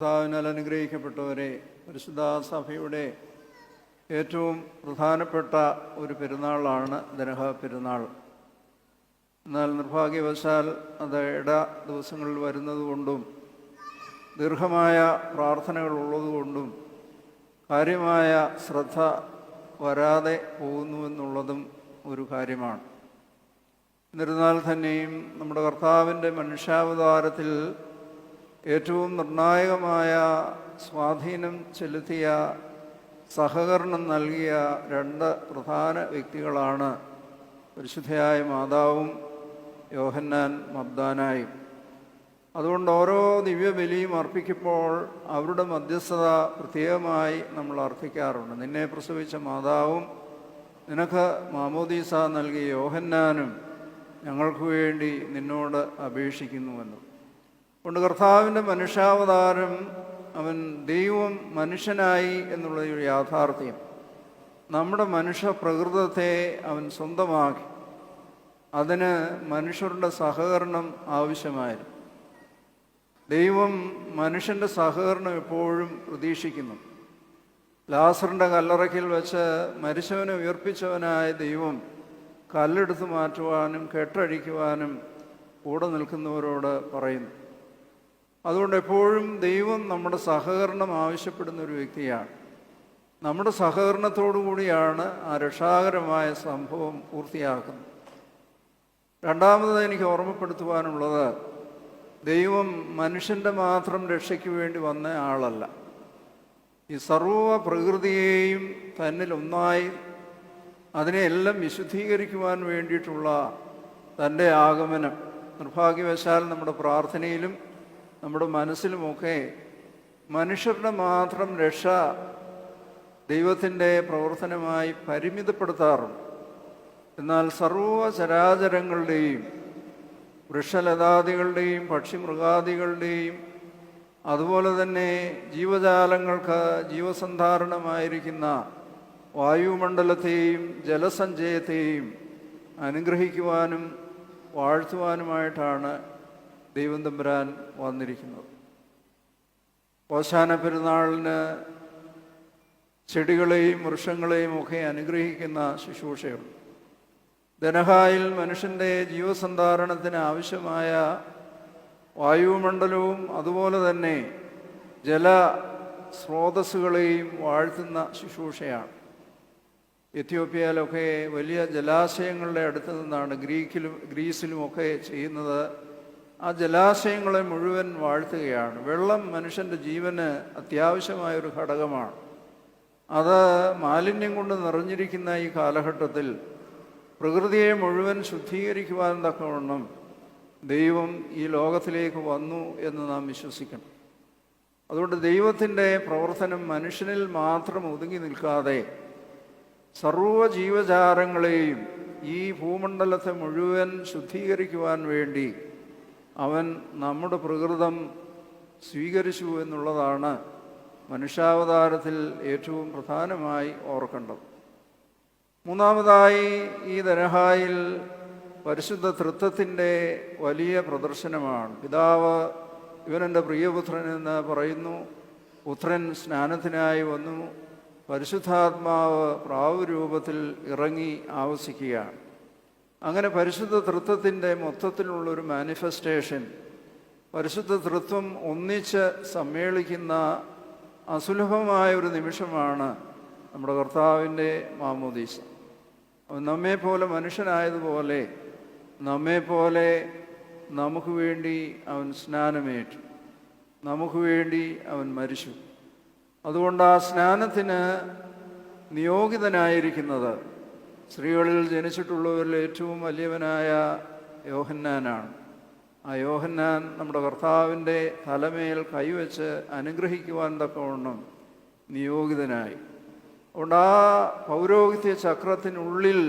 കർത്താവിനാൽ അനുഗ്രഹിക്കപ്പെട്ടവരെ പരിശുദ്ധ സഭയുടെ ഏറ്റവും പ്രധാനപ്പെട്ട ഒരു പെരുന്നാളാണ് ദനഹ പെരുന്നാൾ. എന്നാൽ നിർഭാഗ്യവശാൽ അത് ഇട ദിവസങ്ങളിൽ വരുന്നതുകൊണ്ടും ദീർഘമായ പ്രാർത്ഥനകൾ ഉള്ളതുകൊണ്ടും കാര്യമായ ശ്രദ്ധ വരാതെ പോകുന്നുവെന്നുള്ളതും ഒരു കാര്യമാണ്. എന്നിരുന്നാൽ തന്നെയും നമ്മുടെ കർത്താവിന്റെ മനുഷ്യാവതാരത്തിൽ ഏറ്റവും നിർണായകമായ സ്വാധീനം ചെലുത്തിയ സഹകരണം നൽകിയ രണ്ട് പ്രധാന വ്യക്തികളാണ് പരിശുദ്ധയായ മാതാവും യോഹന്നാൻ മബ്ദാനായും. അതുകൊണ്ട് ഓരോ ദിവ്യബലിയും അർപ്പിക്കുമ്പോൾ അവരുടെ മധ്യസ്ഥത പ്രത്യേകമായി നമ്മൾ അർപ്പിക്കാറുണ്ട്. നിന്നെ പ്രസവിച്ച മാതാവും നിനക്ക് മാമോദീസ നൽകിയ യോഹന്നാനും ഞങ്ങൾക്ക് വേണ്ടി നിന്നോട് അപേക്ഷിക്കുന്നുവെന്ന്. കൊണ്ട് കർത്താവിന്റെ മനുഷ്യാവതാരം അവൻ ദൈവം മനുഷ്യനായി എന്നുള്ള ഒരു യാഥാർത്ഥ്യം. നമ്മുടെ മനുഷ്യ പ്രകൃതത്തെ അവൻ സ്വന്തമാക്കി. അതിന് മനുഷ്യരുടെ സഹകരണം ആവശ്യമായിരുന്നു. ദൈവം മനുഷ്യന്റെ സഹകരണം എപ്പോഴും പ്രതീക്ഷിക്കുന്നു. ലാസറിന്റെ കല്ലറയ്ക്കിൽ വെച്ച് മരിച്ചവനെ ഉയർപ്പിച്ചവനായ ദൈവം കല്ലെടുത്ത് മാറ്റുവാനും കെട്ടഴിക്കുവാനും കൂടെ നിൽക്കുന്നവരോട് പറയുന്നു. അതുകൊണ്ട് എപ്പോഴും ദൈവം നമ്മുടെ സഹകരണം ആവശ്യപ്പെടുന്ന ഒരു വ്യക്തിയാണ്. നമ്മുടെ സഹകരണത്തോടു കൂടിയാണ് ആ രക്ഷാകരമായ സംഭവം പൂർത്തിയാക്കുന്നത്. രണ്ടാമത് എനിക്ക് ഓർമ്മപ്പെടുത്തുവാനുള്ളത് ദൈവം മനുഷ്യന്റെ മാത്രം രക്ഷയ്ക്ക് വേണ്ടി വന്ന ആളല്ല. ഈ സർവ പ്രകൃതിയെയും തന്നിൽ ഒന്നായി അതിനെയെല്ലാം വിശുദ്ധീകരിക്കുവാൻ വേണ്ടിയിട്ടുള്ള തന്റെ ആഗമനം നിർഭാഗ്യവശാൽ നമ്മുടെ പ്രാർത്ഥനയിലും നമ്മുടെ മനസ്സിലുമൊക്കെ മനുഷ്യരുടെ മാത്രം രക്ഷ ദൈവത്തിന്റെ പ്രവർത്തനമായി പരിമിതപ്പെടുത്താറുണ്ട്. എന്നാൽ സർവ ചരാചരങ്ങളുടെയും വൃക്ഷലതാദികളുടെയും പക്ഷിമൃഗാദികളുടെയും അതുപോലെ തന്നെ ജീവജാലങ്ങൾക്ക് ജീവസന്ധാരണമായിരിക്കുന്ന വായുമണ്ഡലത്തെയും ജലസഞ്ചയത്തെയും അനുഗ്രഹിക്കുവാനും വാഴ്ത്തുവാനുമായിട്ടാണ് ദൈവം തമ്പുരാൻ വന്നിരിക്കുന്നത്. ഓശാന പെരുന്നാളിന് ചെടികളെയും വൃക്ഷങ്ങളെയും ഒക്കെ അനുഗ്രഹിക്കുന്ന ശുശ്രൂഷയുണ്ട്. ധനഹായിൽ മനുഷ്യന്റെ ജീവസന്ധാരണത്തിന് ആവശ്യമായ വായുമണ്ഡലവും അതുപോലെ തന്നെ ജല സ്രോതസ്സുകളെയും വാഴ്ത്തുന്ന ശുശ്രൂഷയാണ്. എത്യോപ്യയിലൊക്കെ വലിയ ജലാശയങ്ങളുടെ അടുത്ത് നിന്നാണ് ഗ്രീക്കിലും ഗ്രീസിലുമൊക്കെ ചെയ്യുന്നത് ആ ജലാശയങ്ങളെ മുഴുവൻ വാഴ്ത്തുകയാണ്. വെള്ളം മനുഷ്യന്റെ ജീവന് അത്യാവശ്യമായൊരു ഘടകമാണ്. അത് മാലിന്യം കൊണ്ട് നിറഞ്ഞിരിക്കുന്ന ഈ കാലഘട്ടത്തിൽ പ്രകൃതിയെ മുഴുവൻ ശുദ്ധീകരിക്കുവാൻ തക്കവണ്ണം ദൈവം ഈ ലോകത്തിലേക്ക് വന്നു എന്ന് നാം വിശ്വസിക്കണം. അതുകൊണ്ട് ദൈവത്തിന്റെ പ്രവർത്തനം മനുഷ്യനിൽ മാത്രം ഒതുങ്ങി നിൽക്കാതെ സർവ ജീവജാലങ്ങളെയും ഈ ഭൂമണ്ഡലത്തെ മുഴുവൻ ശുദ്ധീകരിക്കുവാൻ വേണ്ടി അവൻ നമ്മുടെ പ്രകൃതം സ്വീകരിച്ചു എന്നുള്ളതാണ് മനുഷ്യാവതാരത്തിൽ ഏറ്റവും പ്രധാനമായി ഓർക്കേണ്ടത്. മൂന്നാമതായി ഈ ദരഹായിൽ പരിശുദ്ധ തൃത്വത്തിന്റെ വലിയ പ്രദർശനമാണ്. പിതാവ് ഇവനെന്റെ പ്രിയപുത്രൻ എന്ന് പറയുന്നു. പുത്രൻ സ്നാനത്തിനായി വന്നു. പരിശുദ്ധാത്മാവ് പ്രാവുരൂപത്തിൽ ഇറങ്ങി ആവസിക്കുകയാണ്. അങ്ങനെ പരിശുദ്ധ തൃത്വത്തിന്റെ മൊത്തത്തിലുള്ളൊരു മാനിഫെസ്റ്റേഷൻ പരിശുദ്ധ തൃത്വം ഒന്നിച്ച് സമ്മേളിക്കുന്ന അസുലഭമായ ഒരു നിമിഷമാണ് നമ്മുടെ കർത്താവിന്റെ മാമോദീസ. അവൻ പോലെ മനുഷ്യനായതുപോലെ നമ്മെപ്പോലെ നമുക്ക് വേണ്ടി അവൻ സ്നാനമേറ്റു നമുക്ക് വേണ്ടി അവൻ മരിച്ചു. അതുകൊണ്ട് ആ സ്നാനത്തിന് നിയോഗിതനായിരിക്കുന്നത് സ്ത്രീകളിൽ ജനിച്ചിട്ടുള്ളവരിൽ ഏറ്റവും വലിയവനായ യോഹന്നാനാണ്. ആ യോഹന്നാൻ നമ്മുടെ കർത്താവിന്റെ തലമേൽ കൈവച്ച് അനുഗ്രഹിക്കുവാൻ തക്കവണ്ണം നിയോഗിതനായി. അതുകൊണ്ട് ആ പൗരോഹിത്യ ചക്രത്തിനുള്ളിൽ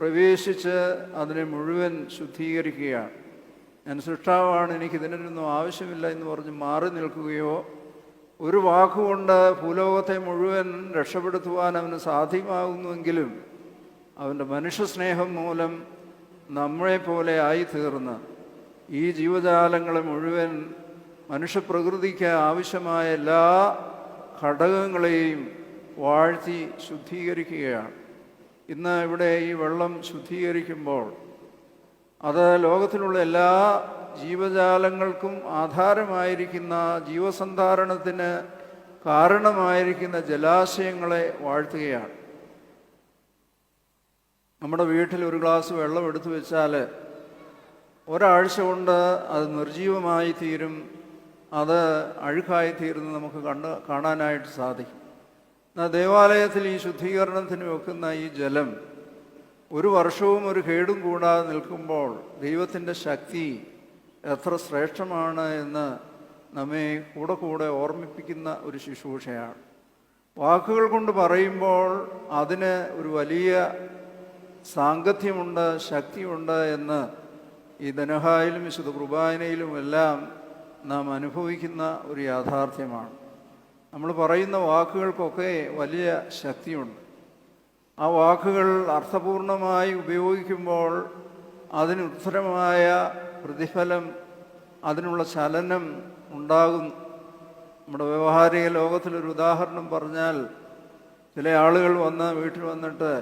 പ്രവേശിച്ച് അതിനെ മുഴുവൻ ശുദ്ധീകരിക്കുകയാണ്. ഞാൻ സൃഷ്ടാവാണ് എനിക്ക് ഇതിനൊന്നും ആവശ്യമില്ല എന്ന് പറഞ്ഞ് മാറി നിൽക്കുകയോ ഒരു വാക്കുകൊണ്ട് ഭൂലോകത്തെ മുഴുവൻ രക്ഷപ്പെടുത്തുവാൻ അവന് സാധ്യമാകുന്നുവെങ്കിലും അവന്റെ മനുഷ്യസ്നേഹം മൂലം നമ്മളെപ്പോലെ ആയിത്തീർന്ന് ഈ ജീവജാലങ്ങളെ മുഴുവൻ മനുഷ്യപ്രകൃതിക്ക് ആവശ്യമായ എല്ലാ ഘടകങ്ങളെയും വാഴ്ത്തി ശുദ്ധീകരിക്കുകയാണ്. ഇന്ന് ഇവിടെ ഈ വെള്ളം ശുദ്ധീകരിക്കുമ്പോൾ അത് ലോകത്തിലുള്ള എല്ലാ ജീവജാലങ്ങൾക്കും ആധാരമായിരിക്കുന്ന ജീവസന്ധാരണത്തിന് കാരണമായിരിക്കുന്ന ജലാശയങ്ങളെ വാഴ്ത്തുകയാണ്. നമ്മുടെ വീട്ടിൽ ഒരു ഗ്ലാസ് വെള്ളം എടുത്തു വെച്ചാൽ ഒരാഴ്ച കൊണ്ട് അത് നിർജീവമായി തീരും അത് അഴുക്കായി തീരുന്നത് നമുക്ക് കണ്ട് കാണാനായിട്ട് സാധിക്കും. എന്നാൽ ദേവാലയത്തിൽ ഈ ശുദ്ധീകരണത്തിന് വെക്കുന്ന ഈ ജലം ഒരു വർഷവും ഒരു കേടും കൂടാതെ നിൽക്കുമ്പോൾ ദൈവത്തിന്റെ ശക്തി എത്ര ശ്രേഷ്ഠമാണ് എന്ന് നമ്മെ കൂടെ കൂടെ ഓർമ്മിപ്പിക്കുന്ന ഒരു ശുശ്രൂഷയാണ്. വാക്കുകൾ കൊണ്ട് പറയുമ്പോൾ അതിന് ഒരു വലിയ സാങ്കത്യമുണ്ട് ശക്തിയുണ്ട് എന്ന് ഈ ധനഹായിലും വിശുദ്ധ കുർബാനയിലും എല്ലാം നാം അനുഭവിക്കുന്ന ഒരു യാഥാർത്ഥ്യമാണ്. നമ്മൾ പറയുന്ന വാക്കുകൾക്കൊക്കെ വലിയ ശക്തിയുണ്ട്. ആ വാക്കുകൾ അർത്ഥപൂർണമായി ഉപയോഗിക്കുമ്പോൾ അതിന് ഉത്തരമായ പ്രതിഫലം അതിനുള്ള ചലനം ഉണ്ടാകുന്നു. നമ്മുടെ വ്യവഹാരിക ലോകത്തിലൊരു ഉദാഹരണം പറഞ്ഞാൽ ചില ആളുകൾ വന്ന് വീട്ടിൽ വന്നിട്ട്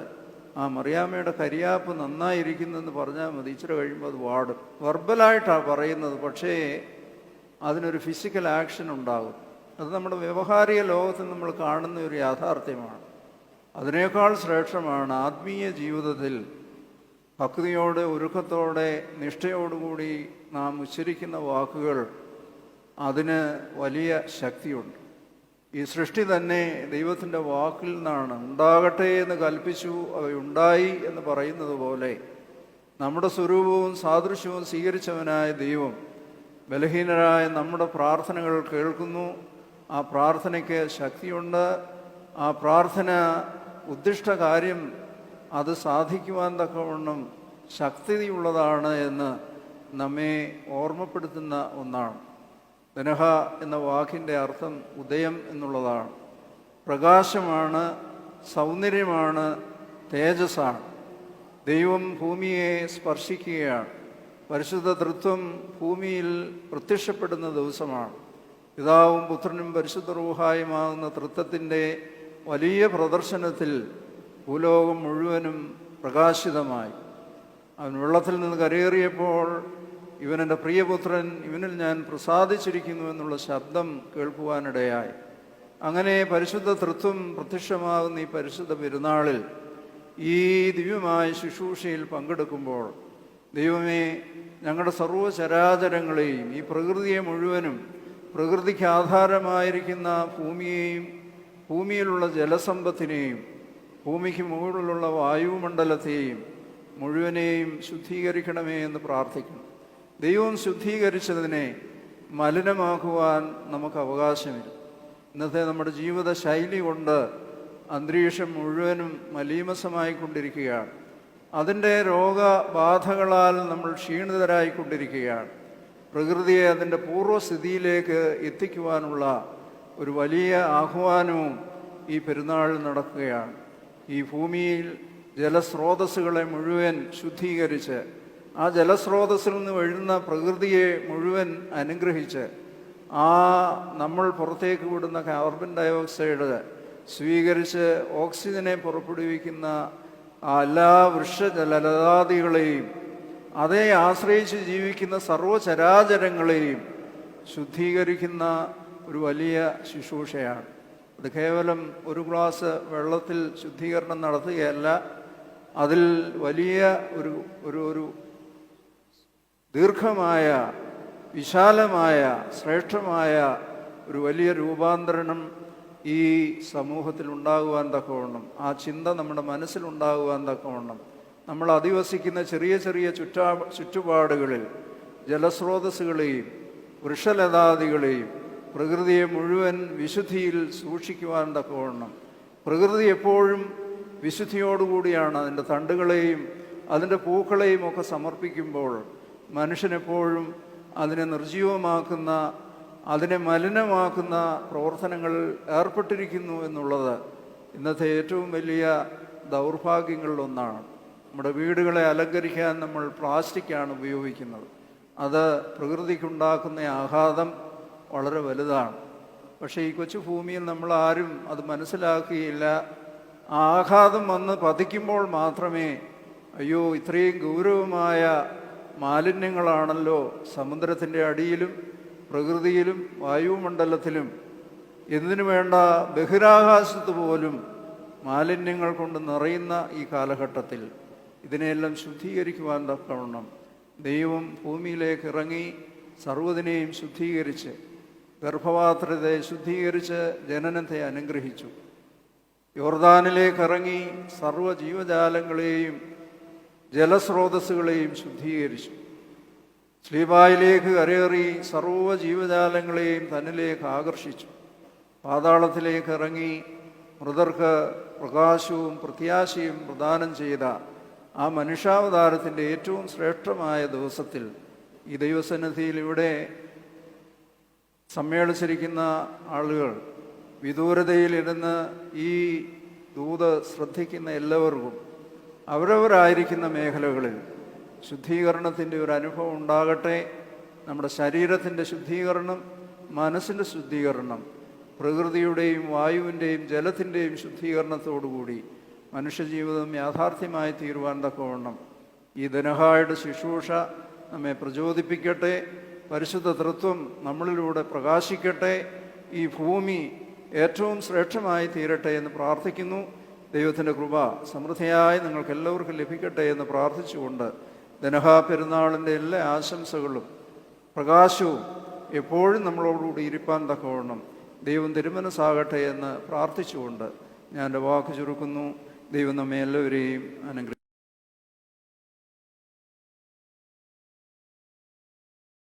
ആ മറിയാമ്മയുടെ കരിയാപ്പ് നന്നായിരിക്കുന്നെന്ന് പറഞ്ഞാൽ മതി. ഇച്ചിരി കഴിയുമ്പോൾ അത് വാടും. വെർബലായിട്ടാണ് പറയുന്നത്. പക്ഷേ അതിനൊരു ഫിസിക്കൽ ആക്ഷൻ ഉണ്ടാകും. അത് നമ്മുടെ വ്യവഹാരിക ലോകത്ത് നമ്മൾ കാണുന്ന ഒരു യാഥാർത്ഥ്യമാണ്. അതിനേക്കാൾ ശ്രേഷ്ഠമാണ് ആത്മീയ ജീവിതത്തിൽ ഭക്തിയോടെ ഒരുക്കത്തോടെ നിഷ്ഠയോടുകൂടി നാം ഉച്ചരിക്കുന്ന വാക്കുകൾ അതിന് വലിയ ശക്തിയുണ്ട്. ഈ സൃഷ്ടി തന്നെ ദൈവത്തിന്റെ വാക്കിൽ നിന്നാണ്. ഉണ്ടാകട്ടെ എന്ന് കൽപ്പിച്ചു അവയുണ്ടായി എന്ന് പറയുന്നത് പോലെ നമ്മുടെ സ്വരൂപവും സാദൃശ്യവും സ്വീകരിച്ചവനായ ദൈവം ബലഹീനരായ നമ്മുടെ പ്രാർത്ഥനകൾ കേൾക്കുന്നു. ആ പ്രാർത്ഥനയ്ക്ക് ശക്തിയുണ്ട്. ആ പ്രാർത്ഥന ഉദ്ദിഷ്ട കാര്യം അത് സാധിക്കുവാൻ തക്കവണ്ണം ശക്തിയുള്ളതാണ് എന്ന് നമ്മെ ഓർമ്മപ്പെടുത്തുന്ന ഒന്നാണ്. ദനഹ എന്ന വാക്കിന്റെ അർത്ഥം ഉദയം എന്നുള്ളതാണ്. പ്രകാശമാണ് സൗന്ദര്യമാണ് തേജസ്സാണ്. ദൈവം ഭൂമിയെ സ്പർശിക്കുകയാണ്. പരിശുദ്ധ തൃത്വം ഭൂമിയിൽ പ്രത്യക്ഷപ്പെടുന്ന ദിവസമാണ്. പിതാവും പുത്രനും പരിശുദ്ധ റൂഹായുമാകുന്ന തൃത്വത്തിന്റെ വലിയ പ്രദർശനത്തിൽ ഭൂലോകം മുഴുവനും പ്രകാശിതമായി. അവൻ വെള്ളത്തിൽ നിന്ന് കരയേറിയപ്പോൾ ഇവൻ എന്റെ പ്രിയപുത്രൻ ഇവനിൽ ഞാൻ പ്രസാദിച്ചിരിക്കുന്നു എന്നുള്ള ശബ്ദം കേൾക്കുവാനിടയായി. അങ്ങനെ പരിശുദ്ധ തൃത്വം പ്രത്യക്ഷമാകുന്ന ഈ പരിശുദ്ധ പെരുന്നാളിൽ ഈ ദിവ്യമായ ശുശ്രൂഷയിൽ പങ്കെടുക്കുമ്പോൾ ദൈവമേ ഞങ്ങളുടെ സർവചരാചരങ്ങളെയും ഈ പ്രകൃതിയെ മുഴുവനും പ്രകൃതിക്ക് ആധാരമായിരിക്കുന്ന ഭൂമിയെയും ഭൂമിയിലുള്ള ജലസമ്പത്തിനെയും ഭൂമിക്ക് മുകളിലുള്ള വായുമണ്ഡലത്തെയും മുഴുവനെയും ശുദ്ധീകരിക്കണമേ എന്ന് പ്രാർത്ഥിക്കുന്നു. ദൈവം ശുദ്ധീകരിച്ചതിനെ മലിനമാക്കുവാൻ നമുക്ക് അവകാശമില്ല. ഇന്നത്തെ നമ്മുടെ ജീവിത ശൈലി കൊണ്ട് അന്തരീക്ഷം മുഴുവനും മലീമസമായിക്കൊണ്ടിരിക്കുകയാണ്. അതിന്റെ രോഗബാധകളാൽ നമ്മൾ ക്ഷീണിതരായിക്കൊണ്ടിരിക്കുകയാണ്. പ്രകൃതിയെ അതിന്റെ പൂർവസ്ഥിതിയിലേക്ക് എത്തിക്കുവാനുള്ള ഒരു വലിയ ആഹ്വാനവും ഈ പെരുന്നാൾ നടക്കുകയാണ്. ഈ ഭൂമിയിൽ ജലസ്രോതസ്സുകളെ മുഴുവൻ ശുദ്ധീകരിച്ച് ആ ജലസ്രോതസ്സിൽ നിന്ന് വീഴുന്ന പ്രകൃതിയെ മുഴുവൻ അനുഗ്രഹിച്ച് ആ നമ്മൾ പുറത്തേക്ക് വിടുന്ന കാർബൺ ഡയോക്സൈഡ് സ്വീകരിച്ച് ഓക്സിജനെ പുറപ്പെടുവിക്കുന്ന എല്ലാ വൃക്ഷജലലതാദികളെയും അതേ ആശ്രയിച്ച് ജീവിക്കുന്ന സർവചരാചരങ്ങളെയും ശുദ്ധീകരിക്കുന്ന ഒരു വലിയ ശുശ്രൂഷയാണ്. അത് കേവലം ഒരു ഗ്ലാസ് വെള്ളത്തിൽ ശുദ്ധീകരണം നടത്തുകയല്ല. അതിൽ വലിയ ഒരു ഒരു ഒരു ദീർഘമായ വിശാലമായ ശ്രേഷ്ഠമായ ഒരു വലിയ രൂപാന്തരണം ഈ സമൂഹത്തിൽ ഉണ്ടാകുവാൻ തക്കവണ്ണം ആ ചിന്ത നമ്മുടെ മനസ്സിലുണ്ടാകുവാൻ തക്കവണ്ണം. നമ്മൾ അധിവസിക്കുന്ന ചെറിയ ചെറിയ ചുറ്റാ ചുറ്റുപാടുകളിൽ ജലസ്രോതസ്സുകളെയും വൃക്ഷലതാദികളെയും പ്രകൃതിയെ മുഴുവൻ വിശുദ്ധിയിൽ സൂക്ഷിക്കുവാൻ തക്കവണ്ണം. പ്രകൃതി എപ്പോഴും വിശുദ്ധിയോടുകൂടിയാണ് അതിന്റെ തണ്ടുകളെയും അതിന്റെ പൂക്കളെയും ഒക്കെ സമർപ്പിക്കുമ്പോൾ മനുഷ്യനെപ്പോഴും അതിനെ നിർജീവമാക്കുന്ന അതിനെ മലിനമാക്കുന്ന പ്രവർത്തനങ്ങൾ ഏർപ്പെട്ടിരിക്കുന്നു എന്നുള്ളത് ഇന്നത്തെ ഏറ്റവും വലിയ ദൗർഭാഗ്യങ്ങളിലൊന്നാണ് നമ്മുടെ വീടുകളെ അലങ്കരിക്കാൻ നമ്മൾ പ്ലാസ്റ്റിക്കാണ് ഉപയോഗിക്കുന്നത്. അത് പ്രകൃതിക്കുണ്ടാക്കുന്ന ആഘാതം വളരെ വലുതാണ്. പക്ഷേ ഈ കൊച്ചു ഭൂമിയിൽ നമ്മൾ ആരും അത് മനസ്സിലാക്കുകയില്ല ആഘാതം വന്ന് പതിക്കുമ്പോൾ മാത്രമേ അയ്യോ ഇത്രയും ഗൗരവമായ മാലിന്യങ്ങളാണല്ലോ സമുദ്രത്തിന്റെ അടിയിലും പ്രകൃതിയിലും വായുമണ്ഡലത്തിലും. എന്തിനു വേണ്ട ബഹിരാകാശത്ത് പോലും മാലിന്യങ്ങൾ കൊണ്ട് നിറയുന്ന ഈ കാലഘട്ടത്തിൽ. ഇതിനെയെല്ലാം ശുദ്ധീകരിക്കുവാൻ തക്കവണ്ണം ദൈവം ഭൂമിയിലേക്ക് ഇറങ്ങി സർവതിനെയും ശുദ്ധീകരിച്ച് ഗർഭപാത്രത്തെ ശുദ്ധീകരിച്ച് ജനനത്തെ അനുഗ്രഹിച്ചു. യോർദാനിലേക്ക് ഇറങ്ങി സർവ ജീവജാലങ്ങളെയും ജലസ്രോതസ്സുകളെയും ശുദ്ധീകരിച്ചു. ശ്ലീബായിലേക്ക് കരയേറി സർവ ജീവജാലങ്ങളെയും തന്നിലേക്ക് ആകർഷിച്ചു. പാതാളത്തിലേക്ക് ഇറങ്ങി മൃതർക്ക് പ്രകാശവും പ്രത്യാശയും പ്രദാനം ചെയ്ത ആ മനുഷ്യാവതാരത്തിന്റെ ഏറ്റവും ശ്രേഷ്ഠമായ ദിവസത്തിൽ ഈ ദൈവസന്നിധിയിൽ ഇവിടെ സമ്മേളിച്ചിരിക്കുന്ന ആളുകൾ വിദൂരതയിലിരുന്ന് ഈ ദൂത് ശ്രദ്ധിക്കുന്ന എല്ലാവർക്കും അവരവരായിരിക്കുന്ന മേഖലകളിൽ ശുദ്ധീകരണത്തിന്റെ ഒരു അനുഭവം ഉണ്ടാകട്ടെ. നമ്മുടെ ശരീരത്തിന്റെ ശുദ്ധീകരണം മനസ്സിന്റെ ശുദ്ധീകരണം പ്രകൃതിയുടെയും വായുവിന്റെയും ജലത്തിന്റെയും ശുദ്ധീകരണത്തോടുകൂടി മനുഷ്യജീവിതം യാഥാർത്ഥ്യമായി തീരുവാൻ തക്കവണ്ണം ഈ ധനഹായുടെ ശുശ്രൂഷ നമ്മെ പ്രചോദിപ്പിക്കട്ടെ. പരിശുദ്ധ തൃത്വം നമ്മളിലൂടെ പ്രകാശിക്കട്ടെ. ഈ ഭൂമി ഏറ്റവും ശ്രേഷ്ഠമായി തീരട്ടെ എന്ന് പ്രാർത്ഥിക്കുന്നു. ദൈവത്തിന്റെ കൃപ സമൃദ്ധിയായി നിങ്ങൾക്ക് എല്ലാവർക്കും ലഭിക്കട്ടെ എന്ന് പ്രാർത്ഥിച്ചുകൊണ്ട് ധനഹാ പെരുന്നാളിന്റെ എല്ലാ ആശംസകളും പ്രകാശവും എപ്പോഴും നമ്മളോടുകൂടി ഇരിപ്പാൻ തക്കവണ്ണം ദൈവം തിരുമനസ്സാകട്ടെ എന്ന് പ്രാർത്ഥിച്ചുകൊണ്ട് ഞാൻ എന്റെ വാക്ക് ചുരുക്കുന്നു. ദൈവം നമ്മെ എല്ലാവരെയും അനുഗ്രഹിക്കും